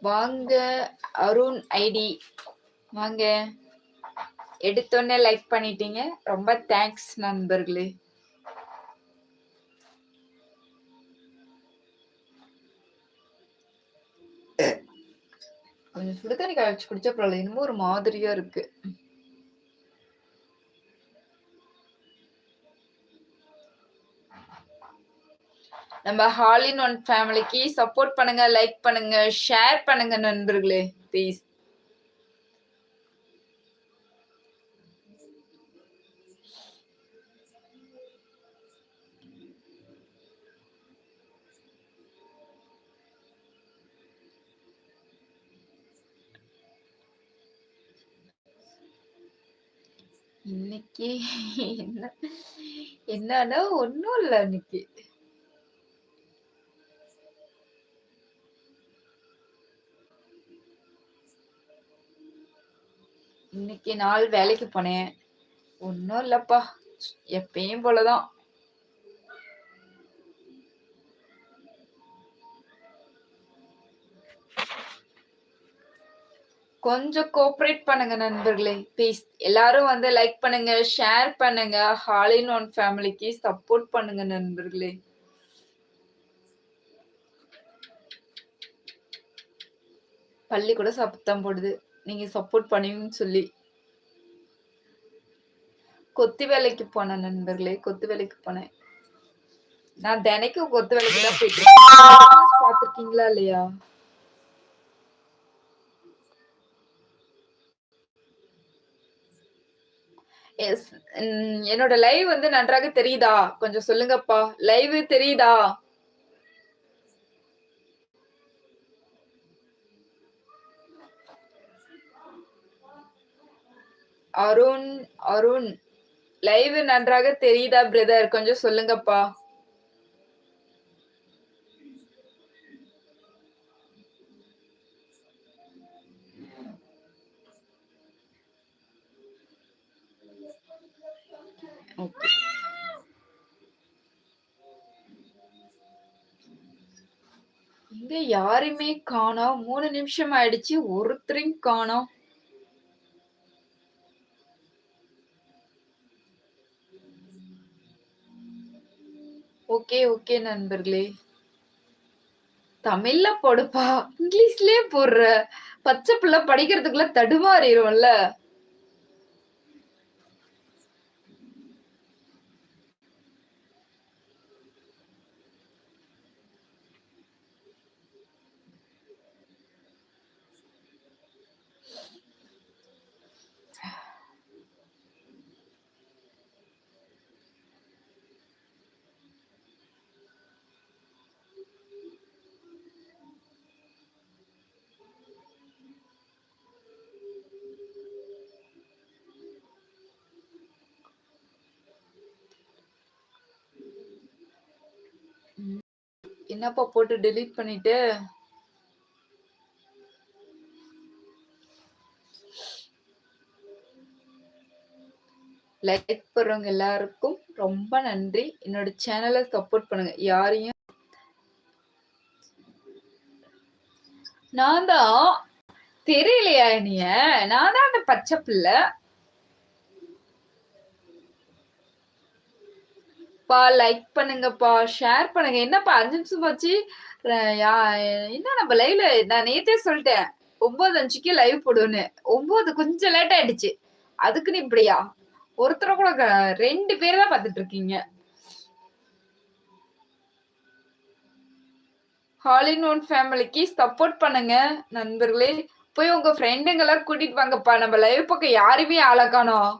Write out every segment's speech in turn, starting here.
வாங்க அருண் ஐடி. வாங்க. எடுத்தோடனே லைக் பண்ணிட்டீங்க. ரொம்ப தேங்க்ஸ் நண்பர்களே. கொஞ்சம் சுடுதண்ணி காய்ச்சி குடிச்ச பரவாயில்ல. இன்னமும் ஒரு மாதிரியா இருக்கு. நம்ம ஹாலின் ஒன் ஃபேமிலிக்கு சப்போர்ட் பண்ணுங்க லைக் பண்ணுங்க ஷேர் பண்ணுங்க நண்பர்களே ப்ளீஸ். இன்னைக்கு என்ன? என்னன்னா ஒன்றும் இல்லை இன்னைக்கு. இன்னைக்கு நாள் வேலைக்கு போனேன். ஒன்றும் இல்லப்பா. எப்பயும் போலதான். கொஞ்சம் கோஆப்ரேட் பண்ணுங்க நண்பர்களே. ப்ளீஸ் எல்லாரும் வந்து லைக் பண்ணுங்க ஷேர் பண்ணுங்க. ஹாலின் ஒன் ஃபேமிலிக்கு சப்போர்ட் பண்ணுங்க நண்பர்களே. பள்ளி கூட சத்தம் போடுது. நீங்க சப்போர்ட் பண்ணுவீங்கன்னு சொல்லி. கொத்து வேலைக்கு போனேன் நண்பர்களே கொத்து வேலைக்கு போனேன். நான் தினைக்கும் கொத்து வேலைக்கு தான் போயிட்டு பாத்திருக்கீங்களா இல்லையா? எஸ் என்னோட லைவ் வந்து நன்றாக தெரியுதா? கொஞ்சம் சொல்லுங்கப்பா. லைவ் தெரியுதா? அருண் அருண் லைவ் நன்றாக தெரியுதா பிரதர் கொஞ்சம் சொல்லுங்கப்பா. இங்க யாருமே காணோம். மூணு நிமிஷம் ஆயிடுச்சு. ஒருத்தரையும் காணோம். ஓகே ஓகே நண்பர்களே. தமிழ்ல போடுப்பா. இங்கிலீஷ்லயே போடுற. பச்சை பிள்ளை படிக்கிறதுக்குள்ள தடுமாறிடும்ல என்னப்பா போட்டு டெலீட் பண்ணிட்டு? லைக் போடுறவங்க எல்லாருக்கும் ரொம்ப நன்றி. என்னோட சேனலை சப்போர்ட் பண்ணுங்க. யாரையும் நான் தான் தெரியலையா நீ நான் தான் அந்த பச்சை பிள்ளை. பா லைக் பண்ணுங்கப்பா ஷேர் பண்ணுங்க. என்னப்பா அஞ்சு நிமிஷம் போச்சு? என்ன நம்ம லைவ்ல நான் நேத்தே சொல்லிட்டேன். ஒன்பது அஞ்சுக்கு லைவ் போடுவேன்னு ஒன்பது கொஞ்சம் லேட் ஆயிடுச்சு. அதுக்குன்னு இப்படியா? ஒருத்தர கூட ரெண்டு பேர் தான் பார்த்துட்டு இருக்கீங்க. ஹாலின் ஒன் ஃபேமிலிக்கு சப்போர்ட் பண்ணுங்க நண்பர்களே. போய் உங்க ஃப்ரெண்டுங்களை கூட்டிட்டு வாங்கப்பா. நம்ம லைவ் பக்கம் யாருமே ஆளக்கானோம்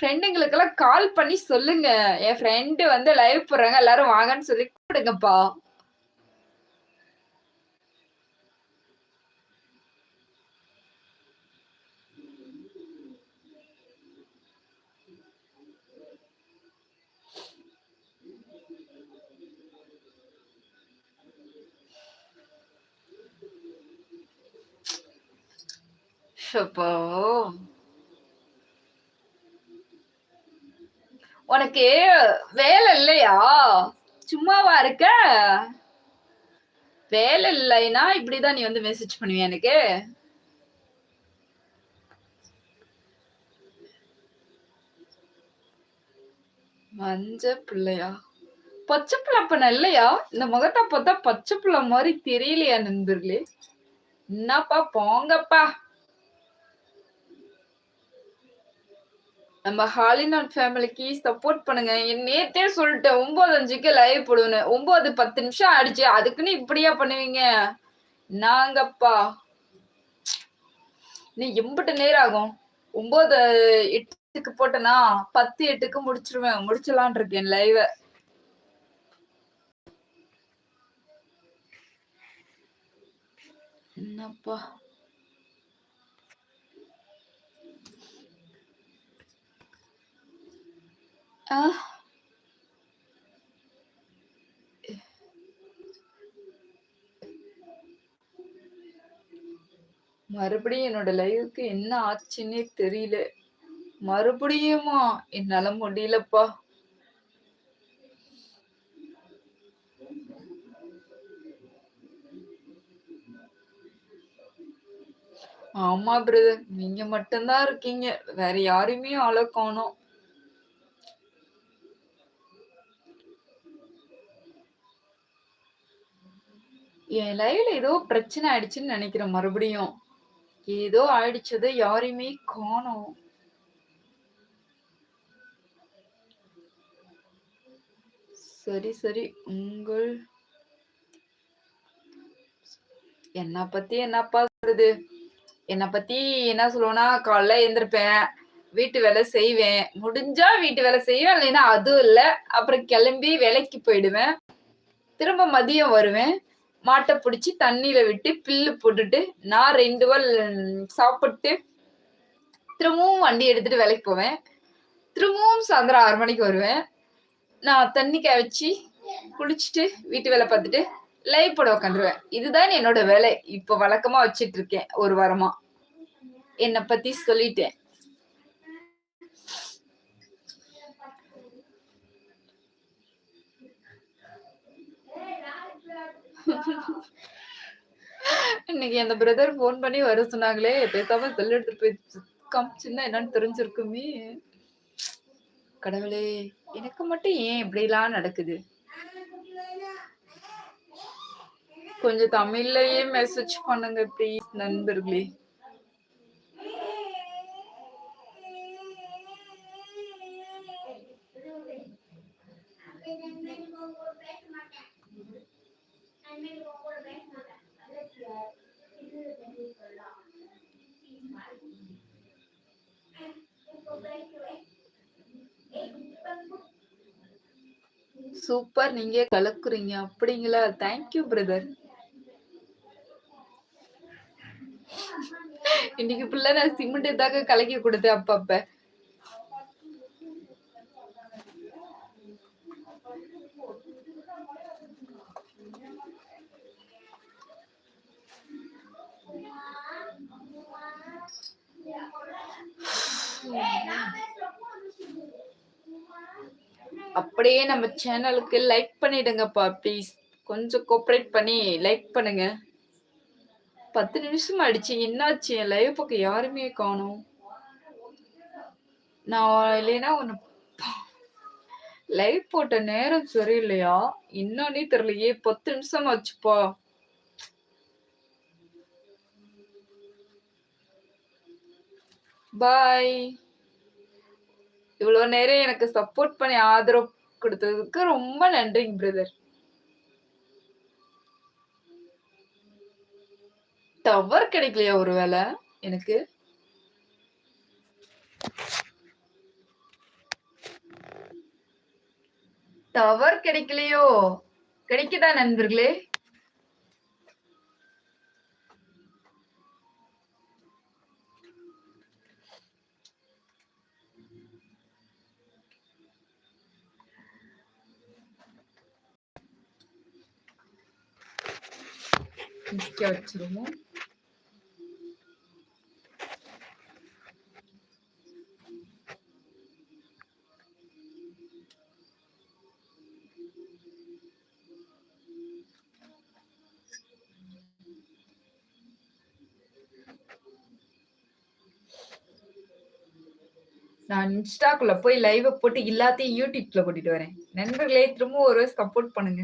ஃப்ரெண்டுங்களுக்கெல்லாம் கால் பண்ணி சொல்லுங்க. என் ஃப்ரெண்டு வந்து லைவ் போடுறாங்க. எல்லாரும் வாங்கன்னு சொல்லி கூப்பிடுங்கப்பா. ஷப்போ. உனக்கு வேலை இல்லையா? சும்மாவா இருக்க? வேலை இல்லைன்னா இப்படிதான் நீ வந்து மெசேஜ் பண்ணுவியா எனக்கு? மஞ்ச பிள்ளையா? பச்சை பிள்ளை பண்ண இல்லையா? இந்த முகத்தை பார்த்தா பச்சை பிள்ளை மாதிரி தெரியலையா நண்பர்களே? என்னப்பா போங்கப்பா. நம்ம ஹாலினாட் ஃபேமிலிக்கு சப்போர்ட் பண்ணுங்க. நேத்தே சொல்லிட்டேன் ஒன்பது அஞ்சுக்கு லைவ் போடுவேன் ஒன்பது பத்து நிமிஷம் ஆயிடுச்சு. அதுக்குன்னு இப்படியா பண்ணுவீங்க? நாங்கப்பா. நீ எம்பிட்டு நேரம் ஆகும் ஒன்பது எட்டுக்கு போட்டனா பத்து எட்டுக்கு முடிச்சிருவேன். முடிச்சலான் இருக்கேன் லைவ என்னப்பா? Uh, மறுபடியும் என்னோட லைவுக்கு என்ன ஆச்சுன்னே தெரியல. மறுபடியுமா? என்னால முடியலப்பா. ஆமா பிரதர் நீங்க மட்டும்தான் இருக்கீங்க. வேற யாருமே ஆள காணோம். என் லைவ்ல ஏதோ பிரச்சனை ஆயிடுச்சுன்னு நினைக்கிறேன் மறுபடியும். ஏதோ ஆயிடுச்சது யாரையுமே காணோம். சரி சரி. உங்கள் என்ன பத்தி என்னப்பா சொல்றது என்ன பத்தி என்ன சொல்லுவேன்னா காலைல எழுந்திருப்பேன் வீட்டு வேலை செய்வேன். முடிஞ்சா வீட்டு வேலை செய்வேன் இல்லைன்னா அதுவும் இல்லை. அப்புறம் கிளம்பி வேலைக்கு போயிடுவேன். திரும்ப மதியம் வருவேன். மாட்டை பிடிச்சி தண்ணியில விட்டு பில்லு போட்டுட்டு நான் ரெண்டு வால் சாப்பிட்டு திரும்பவும் வண்டி எடுத்துட்டு வேலைக்கு போவேன். திரும்பவும் சாயந்தரம் ஆறு மணிக்கு வருவேன். நான் தண்ணி காய்ச்சி குளிச்சுட்டு வீட்டு வேலை பார்த்துட்டு லைவ் போட உட்காந்துருவேன் இதுதான் என்னோட வேலை. இப்ப வழக்கமா வச்சிட்டு இருக்கேன். ஒரு வாரமா. என்னை பத்தி சொல்லிட்டேன். இன்னைக்கு அந்த பிரதர் போன் பண்ணி வர சொன்னாங்களே பேசாம செல் எடுத்துட்டு போய் காமிச்சுன்னா என்னன்னு தெரிஞ்சிருக்குமே. கடவுளே எனக்கு மட்டும் ஏன் இப்படிலாம் நடக்குது? கொஞ்சம் தமிழ்லயே மெசேஜ் பண்ணுங்க ப்ளீஸ் நண்பர்களே. சூப்பர் நீங்க கலக்குறீங்க. அப்படிங்களா? தேங்க்யூ பிரதர் இன்னைக்கு ஃபுல்லா நான் சிமெண்ட் தாக்க கலக்கி கொடுத்தேன் அப்பப்ப. அப்படியே நம்ம சேனலுக்கு லைக் பண்ணிடுங்கப்பா ப்ளீஸ் கொஞ்சம் கோஆப்ரேட் பண்ணி லைக் பண்ணுங்க. பத்து நிமிஷம் ஆயிடுச்சு. என்னாச்சு? என் லைவ் பக்கம் யாருமே காணும். நான் இல்லைன்னா ஒன்று லைவ் போட்ட நேரம் சரியில்லையா? இன்னொன்னே தெரியலையே பத்து நிமிஷம் ஆச்சுப்பா. பாய் இவ்வளவு நேரம் எனக்கு சப்போர்ட் பண்ணி ஆதரவு கொடுத்ததுக்கு ரொம்ப நன்றிங்க பிரதர் டவர் கிடைக்கலையா ஒருவேளை எனக்கு? டவர் கிடைக்கலையோ? கிடைக்குதா நண்பர்களே? நிக்க வச்சிருவோம் நான் இன்ஸ்டாக்குள்ள போய் லைவ் போட்டு எல்லாத்தையும் யூடியூப்ல கூட்டிட்டு வரேன். நண்பர்களே திரும்ப ஒரு சப்போர்ட் பண்ணுங்க.